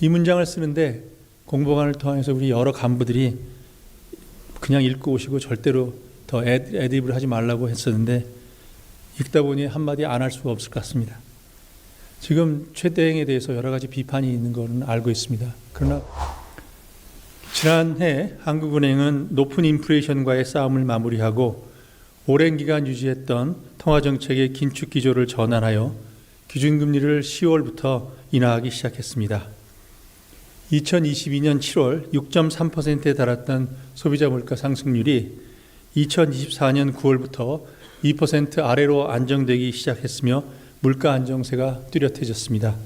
이 문장을 쓰는데 공보관을 통해서 우리 여러 간부들이 그냥 읽고 오시고 절대로 더 애- 애드립을 하지 말라고 했었는데 읽다 보니 한마디 안 할 수가 없을 것 같습니다. 지금 최대행에 대해서 여러 가지 비판이 있는 것은 알고 있습니다. 그러나 지난해 한국은행은 높은 인플레이션과의 싸움을 마무리하고 오랜 기간 유지했던 통화정책의 긴축 기조를 전환하여 기준금리를 10월부터 인하하기 시작했습니다. 2022년 7월 6.3%에 달했던 소비자 물가 상승률이 2024년 9월부터 2% 아래로 안정되기 시작했으며 물가 안정세가 뚜렷해졌습니다.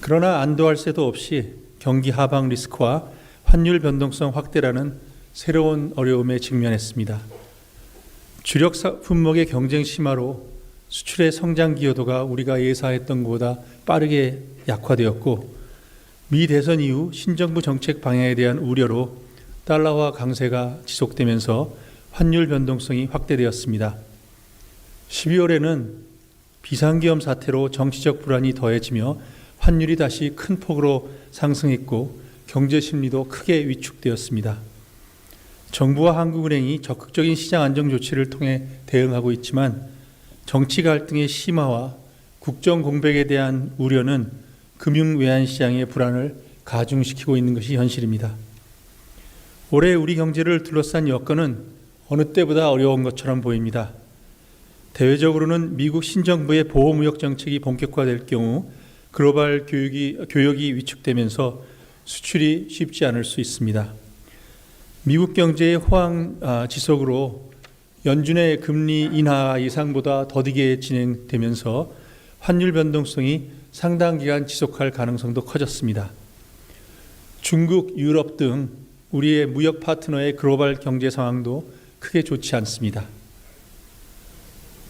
그러나 안도할 새도 없이 경기 하방 리스크와 환율 변동성 확대라는 새로운 어려움에 직면했습니다. 주력 사- 품목의 경쟁 심화로 수출의 성장 기여도가 우리가 예상했던 것보다 빠르게 약화되었고 미 대선 이후 신정부 정책 방향에 대한 우려로 달러화 강세가 지속되면서 환율 변동성이 확대되었습니다. 12월에는 비상기업 사태로 정치적 불안이 더해지며 환율이 다시 큰 폭으로 상승했고 경제 심리도 크게 위축되었습니다. 정부와 한국은행이 적극적인 시장 안정 조치를 통해 대응하고 있지만 정치 갈등의 심화와 국정 공백에 대한 우려는 금융 외환 시장의 불안을 가중시키고 있는 것이 현실입니다. 올해 우리 경제를 둘러싼 여건은 어느 때보다 어려운 것처럼 보입니다. 대외적으로는 미국 신정부의 보호무역 정책이 본격화될 경우 글로벌 교육이, 교역이 위축되면서 수출이 쉽지 않을 수 있습니다. 미국 경제의 호황 아, 지속으로 연준의 금리 인하 예상보다 더디게 진행되면서 환율 변동성이 상당 기간 지속할 가능성도 커졌습니다. 중국, 유럽 등 우리의 무역 파트너의 글로벌 경제 상황도 크게 좋지 않습니다.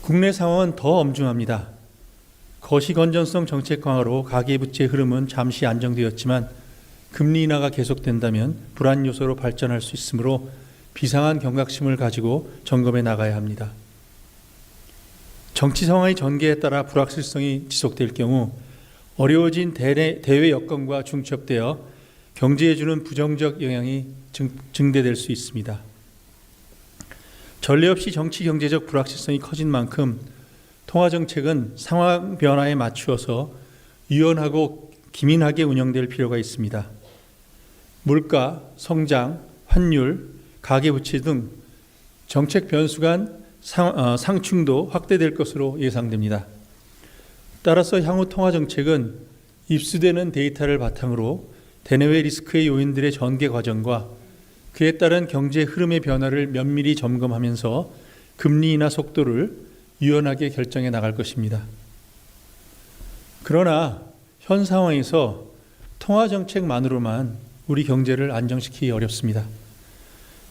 국내 상황은 더 엄중합니다. 거시 건전성 정책 강화로 가계부채 흐름은 잠시 안정되었지만 금리 인하가 계속된다면 불안 요소로 발전할 수 있으므로 비상한 경각심을 가지고 점검해 나가야 합니다. 정치 상황의 전개에 따라 불확실성이 지속될 경우 어려워진 대내, 대외 여건과 중첩되어 경제에 주는 부정적 영향이 증, 증대될 수 있습니다. 전례 없이 정치 경제적 불확실성이 커진 만큼 통화 정책은 상황 변화에 맞추어서 유연하고 기민하게 운영될 필요가 있습니다. 물가, 성장, 환율, 가계부채 등 정책 변수 간 상, 어, 상충도 확대될 것으로 예상됩니다. 따라서 향후 통화 정책은 입수되는 데이터를 바탕으로 대내외 리스크의 요인들의 전개 과정과 그에 따른 경제 흐름의 변화를 면밀히 점검하면서 금리 인하 속도를 유연하게 결정해 나갈 것입니다. 그러나 현 상황에서 통화 정책만으로만 우리 경제를 안정시키기 어렵습니다.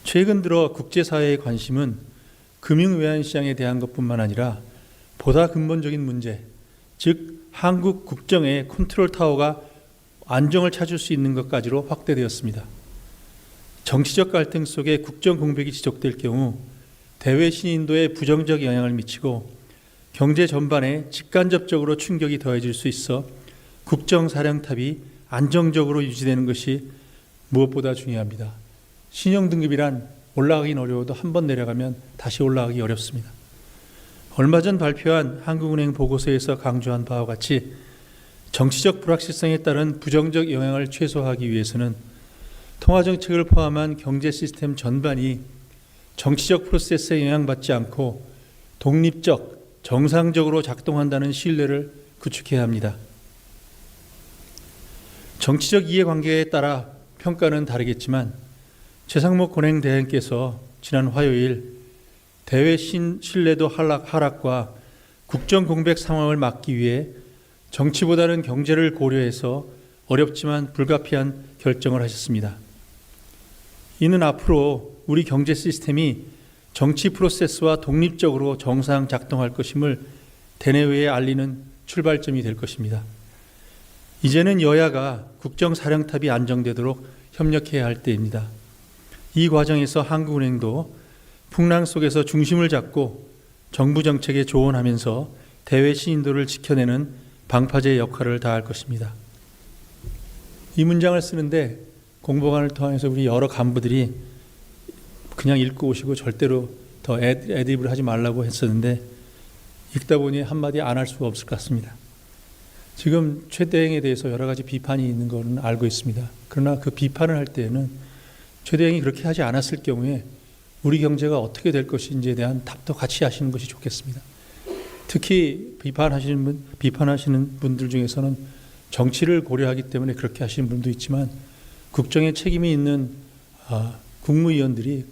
최근 들어 국제사회의 관심은 금융 외환 시장에 대한 것뿐만 아니라 보다 근본적인 문제, 즉 한국 국정의 컨트롤 타워가 안정을 찾을 수 있는 것까지로 확대되었습니다. 정치적 갈등 속에 국정 공백이 지속될 경우 대외 신인도에 부정적 영향을 미치고 경제 전반에 직간접적으로 충격이 더해질 수 있어 국정 사령탑이 안정적으로 유지되는 것이 무엇보다 중요합니다. 신용 등급이란 올라가긴 어려워도 한 번 내려가면 다시 올라가기 어렵습니다. 얼마 전 발표한 한국은행 보고서에서 강조한 바와 같이 정치적 불확실성에 따른 부정적 영향을 최소화하기 위해서는 통화 정책을 포함한 경제 시스템 전반이 정치적 프로세스에 영향받지 않고 독립적, 정상적으로 작동한다는 신뢰를 구축해야 합니다. 정치적 이해관계에 따라 평가는 다르겠지만 최상목 권행 대행께서 지난 화요일 대외 신, 신뢰도 하락, 하락과 국정 공백 상황을 막기 위해 정치보다는 경제를 고려해서 어렵지만 불가피한 결정을 하셨습니다. 이는 앞으로 우리 경제 시스템이 정치 프로세스와 독립적으로 정상 작동할 것임을 대내외에 알리는 출발점이 될 것입니다. 이제는 여야가 국정 사령탑이 안정되도록 협력해야 할 때입니다. 이 과정에서 한국은행도 풍랑 속에서 중심을 잡고 정부 정책에 조언하면서 대외 신인도를 지켜내는 방파제 역할을 다할 것입니다. 이 문장을 쓰는데 공보관을 통해서 우리 여러 간부들이 그냥 읽고 오시고 절대로 더 애- 애드립을 하지 말라고 했었는데 읽다 보니 한마디 안 할 수가 없을 것 같습니다. 지금 최대행에 대해서 여러 가지 비판이 있는 것은 알고 있습니다. 그러나 그 비판을 할 때에는 최대행이 그렇게 하지 않았을 경우에 우리 경제가 어떻게 될 것인지에 대한 답도 같이 하시는 것이 좋겠습니다. 특히 비판하시는 분, 비판하시는 분들 중에서는 정치를 고려하기 때문에 그렇게 하시는 분도 있지만 국정에 책임이 있는 아, 국무위원들이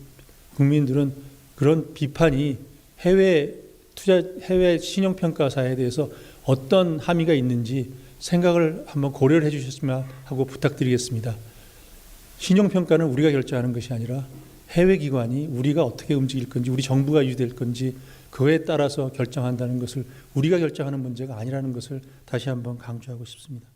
국민들은 그런 비판이 해외 투자 해외 신용 평가사에 대해서 어떤 함의가 있는지 생각을 한번 고려를 해주셨으면 하고 부탁드리겠습니다. 신용 평가는 우리가 결정하는 것이 아니라 해외 기관이 우리가 어떻게 움직일 건지 우리 정부가 유지될 건지 그에 따라서 결정한다는 것을 우리가 결정하는 문제가 아니라는 것을 다시 한번 강조하고 싶습니다.